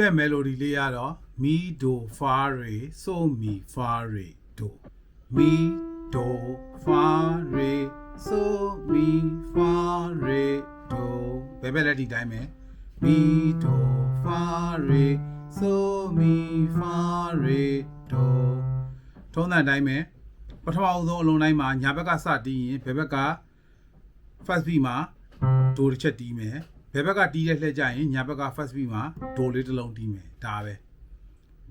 ရဲ့ melody လေးကတော့ mi do fa re so mi fa re do mi do fa re so mi fa re do ဘယ်ဘက်လက်ဒီတိုင်းပဲ mi do fa re so mi fa re do ထုံးတဲ့အတိုင်းပဲပထမအဆုံးအလုံးတိုင်းမှာညာဘက်ကစတီးရင်ဘယ်ဘက်က first beat မှာဒိုတစ်ချက်တီးမယ်ဘ ယ်ဘက်ကတီးတဲ့လှည့်ကြရင်ညာဘက်က first beat မှာဒိုလေးတစ်လုံးတီးမယ်ဒါပဲ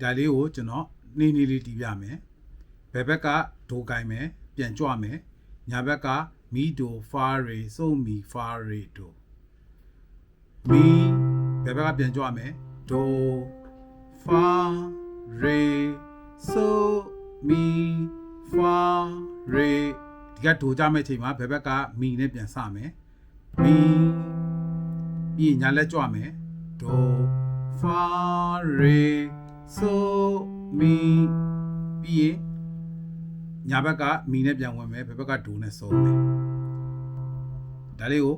ဒါလေးကိုကျွန်တော်နေနေလေးတီးပြမယ်ဘယ်ဘက်ကဒိုကိုင်းမယ်ပြန်ကြွမယ်ညာဘက်ကမီဒိုဖာရီဆိုမီဖာရီဒိုမီဘယ်ဘက်ကပြန်ကြွမယ်ဒိုဖာရီဆိုမီဖာရီဒီကဒိုကြမဲ့ချိန်မှာဘယ်ဘက်ကမီနဲ့ပြန်စမယ်မီ ပြီးရင်ညာလက်ကြွမယ်ဒိုဖာရီဆိုမီပြီးရင်ညာဘက်ကမီနဲ့ပြန်ဝင်မယ်ဘယ်ဘက်ကဒိုနဲ့ဆုံးမယ်ဒါလေးကို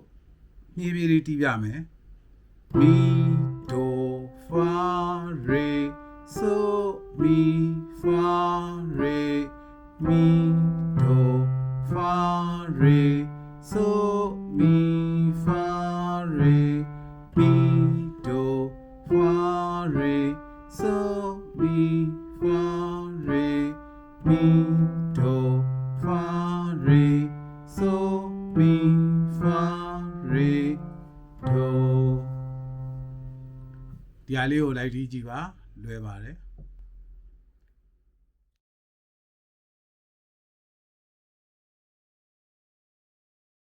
ညှေးပြေးလေးတီးပြမယ်မီဒိုဖာရီဆိုမီဖာရီမီဒိုဖာရီဆိုမီဖာရီ မီဒိုဖာရီဆိုမီဖာရီမီဒိုဖာရီဆိုမီဖာရီဒိုဒီဟာလေးကိုလိုက်ကြည့်ပါလွယ်ပါတယ်